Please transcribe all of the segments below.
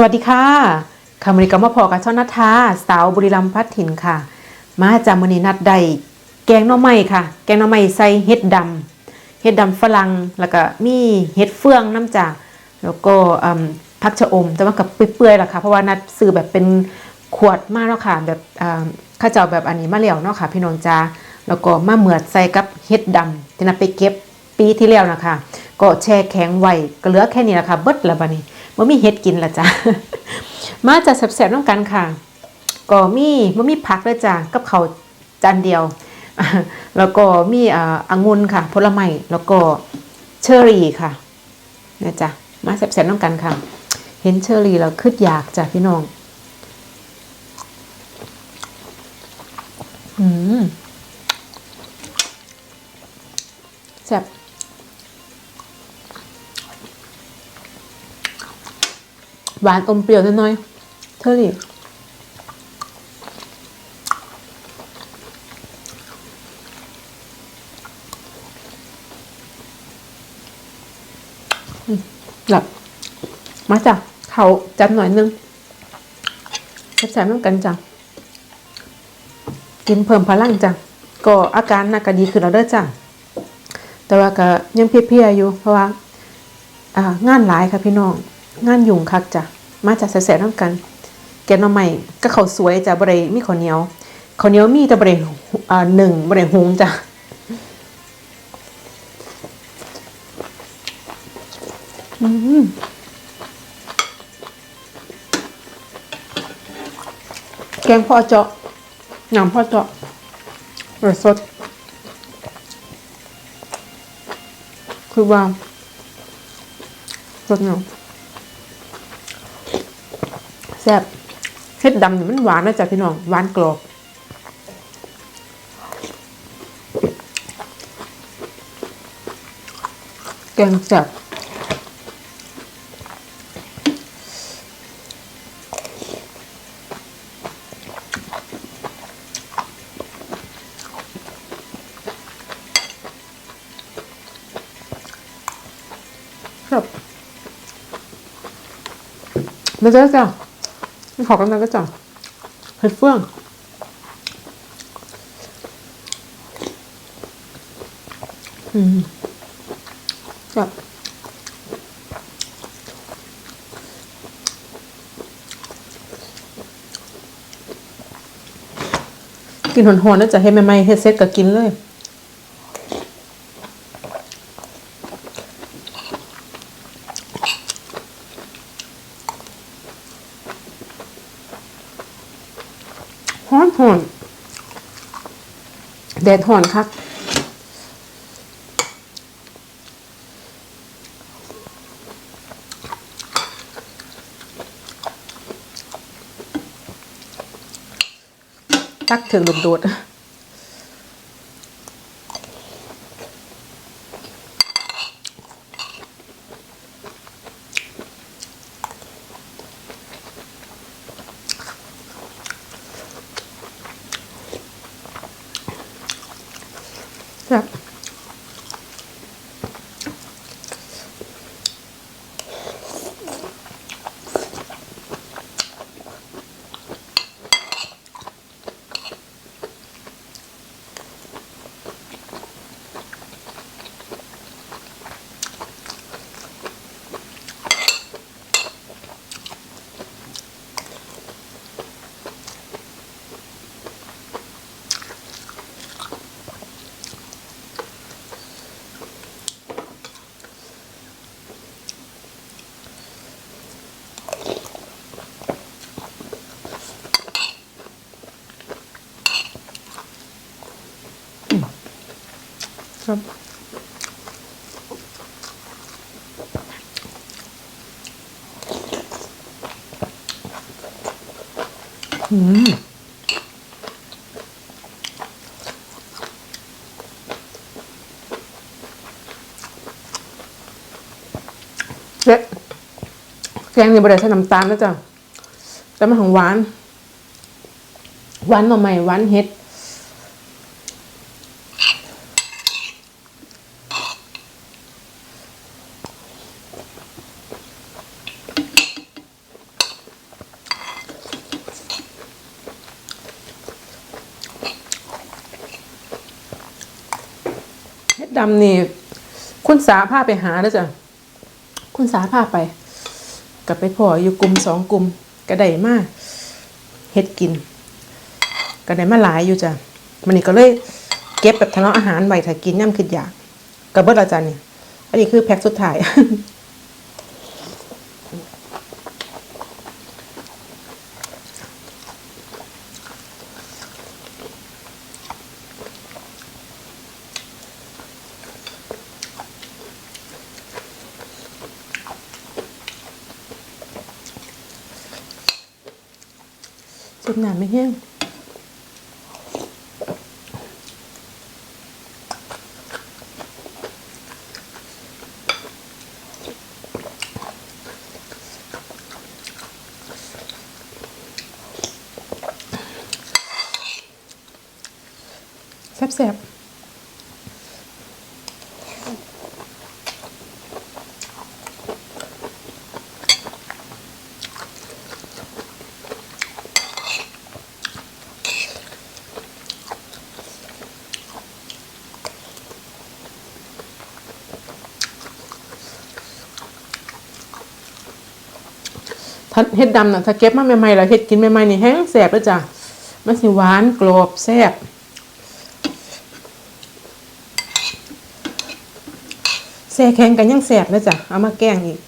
สวัสดีค่ะคำริกรรมพอกับช่อนัทาสาวบุรีรัมย์พัดถิ่นค่ะ มาจากมือนีนัดใดแกงหน่อไม้ค่ะ แกงหน่อไม้ใส่เห็ดดำเห็ดดำฝรั่งแล้วก็มีเห็ดเฟืองน้ำจ่าแล้วก็ผักชะอมแต่ว่ากับเปื่อยๆล่ะค่ะเพราะว่านัดซื้อแบบเป็นขวดมากแล้วค่ะแบบข้าเจ้าแบบอันนี้มาแล้วเนาะค่ะ พี่น้องจ้าแล้วก็มาเหมือดใส่กับเห็ดดำที่นัดไปเก็บปีที่แล้วนะคะก็แช่แข็งไว้ก็เหลือแค่นี้แหละค่ะเบิดแล้วบัดนี้ บ่มีเห็ดกินละจ้ะ มาจะแซ่บๆน้ำกันค่ะก็มีบ่มีผักเลยจ้ะกับเขาวจานเดียว แล้วก็มีอ่างุ่นค่ะ ผลไม้แล้วก็เชอร์รี่ค่ะนะจ๊ะมาแซ่บๆน้ำกันค่ะ เห็นเชอร์รี่แล้วคืดอยากจ้ะพี่น้องอืมแซ่บ หวานอมเปรี้ยวน้อยๆเชอร์รี่อืมหลับมาจ้ะเขาจัดหน่อยนึงแซ่บๆน้ำกันจ้ะกินเพิ่มพลังจ้ะก็อาการน่าก็ดีขึ้นแล้วเด้อจ้ะแต่ว่าก็ยังเพลียๆอยู่ เพราะว่าอ่างานหลายค่ะพี่น้อง งานยุ่งคักจ้ะ มาจากแสบๆน้ำกัน แกงหน่อไม้ก็เขาวสวยจ้ะบริมีข้าวเหนียวข้าวเหนียวมีแต่บริอ่าหนึ่งบริหงจ้ะอืมแกงพ่อเจาะหยำพ่อเจาะรสสด คือว่าสดเนาะ ซ่บเห็ดดำนี่มันหวานนะจ๊ะพี่น้องหวานกรอบแกงแซ่บครับมาเจอจ้ะ ขอกันนะก็จะเห็ดเฟื่องอืมครับกินหอนๆนะจ๊ะให้ใหม่ๆเฮ็ดเซ็ตก็กินเลย ฮ้อนหอนแดดหอนคักตักถึงโดดๆครับ ครับอืมเละแกงนี่บริใส่น้ำตาลนะจ๊ะแต่มันของหวาน หวานหน่อไม้หวานเห็ด ดำนี่คุณสาพาไปหาแล้วจ้ะคุณสาพาไปกับไปพ่ออยู่กลุ่มสองกลุ่มก็ได้มากเฮ็ดกินก็ได้มาหลายอยู่จ้ะมันนี่ก็เลยเก็บแบบทะเลาะอาหารไว้ถ้ากินย่ำคิดอยากกับเบิดอาจารย์นี่อันนี้คือแพ็คสุดท้าย สุดหนาไม่แห้งแซ่บๆ เห็ดดำน่ะถ้าเก็บมาใหม่ๆแล้วเห็ดกินใหม่ๆนี่แห้งแสบเลยจ้ะมันสิหวานกรอบแซ่บแซ่แข็งกันยังแสบเลยจ้ะเอามาแกงอีก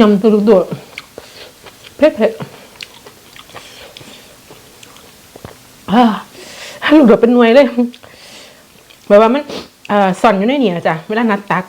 ยำตัวลูกโดดเผ็ดเผ็ดอ่าลูกโดดเป็นหน่วยเลยแบบว่ามันเอ่อนอยู่ในนี่นะจ้ะเวลานัดตัก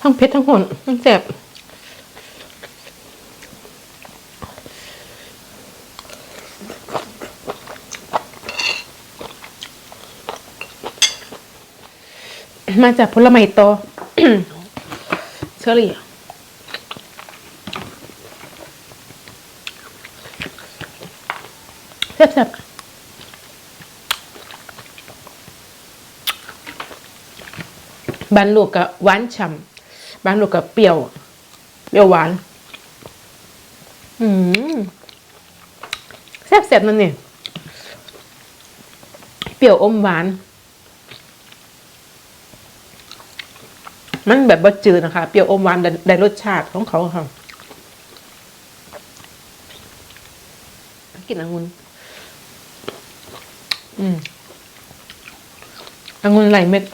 ทั้งเผ็ดทั้งหอนทั้งแสบมาจากผลไม้โตเชอรี่แซ่บๆบ้านลูกกับหวานฉ่ำ บ้านลูกกับเปรี้ยว เปรี้ยวหวาน อืมแซ่บๆนั่นนี่ เปรี้ยวอมหวาน มันแบบบะจืดนะคะ เปรี้ยวอมหวานได้ได้รสชาติของเขาค่ะกินองุ่นอืมองุ่นไหลเม็ด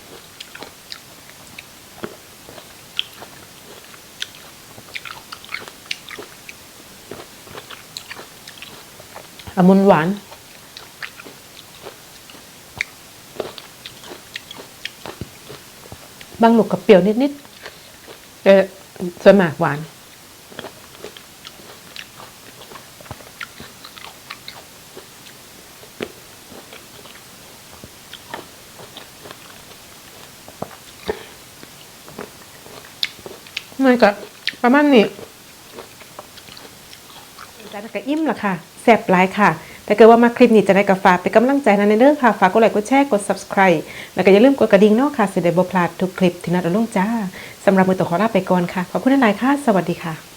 องุ่นหวานบางลูกกับเปรี้ยวนิดๆเออส่วนมากหวานมันก็ประมาณนี้ จานก็อิ่มละค่ะแซ่บหลายค่ะแต่เกิดว่ามาคลิปนี้จะได้กับฝากเป็นกำลังใจนะในเรื่องค่ะ ฝากกดไลค์กดแชร์กด subscribe แล้วก็อย่าลืมกดกระดิ่งเนาะค่ะสิได้บ่พลาดทุกคลิปที่นัดเอาลงจ้าสำหรับมือตัวขอลาไปก่อนค่ะ ขอบคุณหลายค่ะ สวัสดีค่ะ